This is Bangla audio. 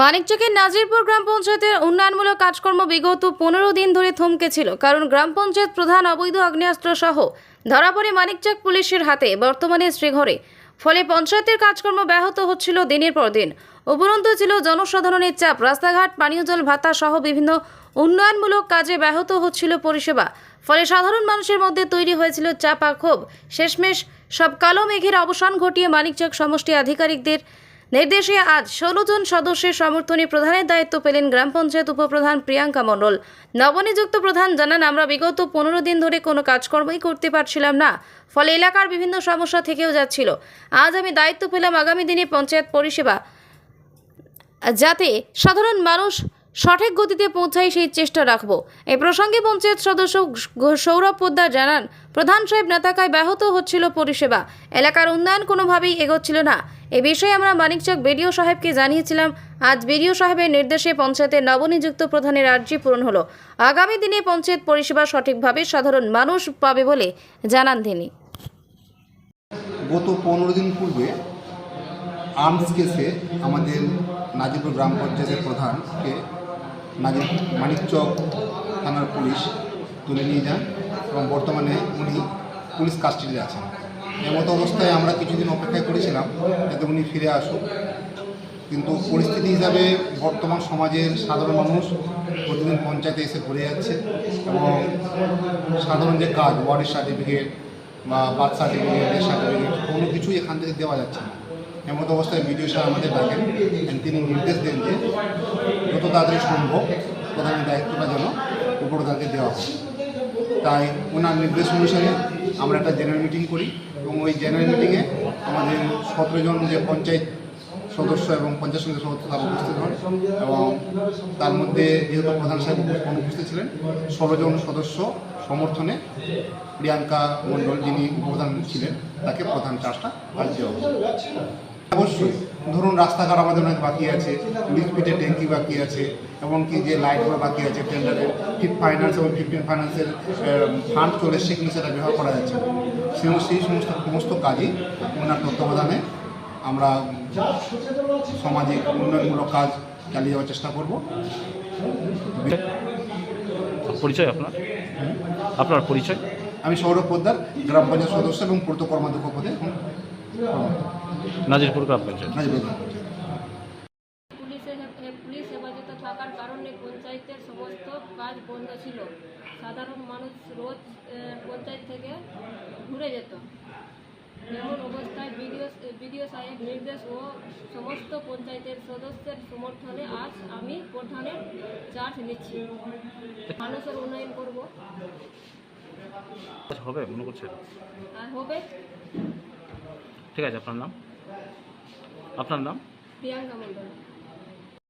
মানিকচকের নাজিরপুর গ্রাম পঞ্চায়েতের উন্নয়নমূলক কাজকর্ম বিগত পনেরো দিন ধরে থমকে ছিল, কারণ গ্রাম পঞ্চায়েত প্রধান অবৈধ আগ্নেয়াস্ত্র সহ ধরা পড়ে মানিকচক পুলিশের হাতে বর্তমানে শ্রীঘরে। ফলে পঞ্চায়েতের কাজকর্ম ব্যাহত হচ্ছিল দিনের পর দিন। উপরন্তু ছিল জনসাধারণের চাপ, রাস্তাঘাট, পানীয় জল, ভাতা সহ বিভিন্ন উন্নয়নমূলক কাজে ব্যাহত হচ্ছিল পরিষেবা। ফলে সাধারণ মানুষের মধ্যে তৈরি হয়েছিল চাপা ক্ষোভ। শেষমেশ সব কালো মেঘের অবসান ঘটিয়ে মানিকচক সমষ্টি আধিকারিকদের নির্দেশে আজ ষোলো জন সদস্যের সমর্থনে প্রধানের দায়িত্ব পেলেন গ্রাম পঞ্চায়েত উপপ্রধান প্রিয়াঙ্কা মণ্ডল। নবনিযুক্ত প্রধান জানান, আমরা বিগত পনেরো দিন ধরে কোনো কাজকর্মই করতে পারছিলাম না, ফলে এলাকার বিভিন্ন সমস্যা থেকেও যাচ্ছিল। আজ আমি দায়িত্ব পেলাম আগামী দিনে পঞ্চায়েত পরিষেবা। যাতে সাধারণ মানুষ সঠিক গতিতে পৌঁছায় সেই চেষ্টা রাখব। এ প্রসঙ্গে পঞ্চায়েত সদস্য সৌরভ পোদ্দার জানান, প্রধান সাহেব না থাকায় ব্যাহত হচ্ছিল পরিষেবা। এলাকার উন্নয়ন কোনোভাবেই এগোচ্ছিল না। এ বিষয়ে আমরা মানিকচক বিডিও সাহেবকে জানিয়েছিলাম, আজ বিডিও সাহেবের নির্দেশে পঞ্চায়েতের নবনিযুক্ত প্রধানের আর্জি পূরণ হলো। আগামী দিনে পঞ্চায়েত পরিষেবা সঠিকভাবে সাধারণ মানুষ পাবে বলে জানান তিনি। গত পনেরো দিন পূর্বে কেসে আমাদের নাজিরপুর গ্রাম পঞ্চায়েতের প্রধানকে নাজির মানিকচক থানার পুলিশ তুলে নিয়ে যান এবং বর্তমানে উনি পুলিশ কাস্টাডিতে আছেন। এমতো অবস্থায় আমরা কিছুদিন অপেক্ষা করেছিলাম যাতে উনি ফিরে আসুক। কিন্তু পরিস্থিতি হিসাবে বর্তমান সমাজের সাধারণ মানুষ প্রতিদিন পঞ্চায়েতে এসে ঘুরে যাচ্ছে এবং সাধারণ যে কাজ, ওয়ার্ডের সার্টিফিকেট বা বার্থ সার্টিফিকেট সার্টিফিকেট কোনো কিছুই এখান থেকে দেওয়া যাচ্ছে না। এমন অবস্থায় বিডিও স্যার আমাদের ডাকেন তিনি নির্দেশ দেন যে, যত তাড়াতাড়ি সম্ভব প্রধানের দায়িত্বটা যেন উপপ্রধানকে দেওয়া হয় তাই ওনার নির্দেশ অনুসারে আমরা একটা জেনারেল মিটিং করি এবং ওই জেনারেল মিটিংয়ে আমাদের সতেরো জন যে পঞ্চায়েত সদস্য এবং পঞ্চায়েত সমিতির সদস্য তারা উপস্থিত হন এবং তার মধ্যে যেহেতু প্রধান সাহেব অনুপস্থিত ছিলেন, ষোলো জন সদস্য সমর্থনে প্রিয়াঙ্কা মণ্ডল যিনি উপপ্রধান ছিলেন, তাকে প্রধান চার্জটা আজ দেওয়া। অবশ্যই। ধরুন রাস্তাঘাট আমাদের অনেক বাকি আছে পিটের ট্যাঙ্কি বাকি আছে এমনকি যে লাইটগুলো বাকি আছে টেন্ডারের ফিফ ফাইন্যান্স এবং ফিফটিন ফাইন্যান্সের ফান্ড চলে কিন্তু সেটা ব্যবহার করা যাচ্ছে না। সেই সমস্ত সমস্ত কাজই ওনার তত্ত্বাবধানে আমরা সামাজিক উন্নয়নমূলক কাজ চালিয়ে যাওয়ার চেষ্টা করব। পরিচয় আপনার? আপনার পরিচয়? আমি সৌরভ পোদ্দার গ্রাম পঞ্চায়েত সদস্য এবং পূর্ত কর্মাধ্যক্ষ পদে। নাজিরপুর গ্রাম পঞ্চায়েত। পুলিশের পুলিশ হেফাজতে থাকার কারণে পঞ্চায়েতের সমস্ত কাজ বন্ধ ছিল। সাধারণ মানুষ রোজ পঞ্চায়েত থেকে ঘুরে যেত। এমন অবস্থায় বিডিও বিডিও সাহেব নির্দেশ ও সমস্ত পঞ্চায়েতের সদস্যের সমর্থনে আজ আমি প্রধানের চার্জ নিচ্ছি। মানুষের উন্নয়ন করব। হবে মনে করছেন? আর হবে? ঠিক আছে আপনার নাম? আপনার নাম? প্রিয়াঙ্কা মণ্ডল।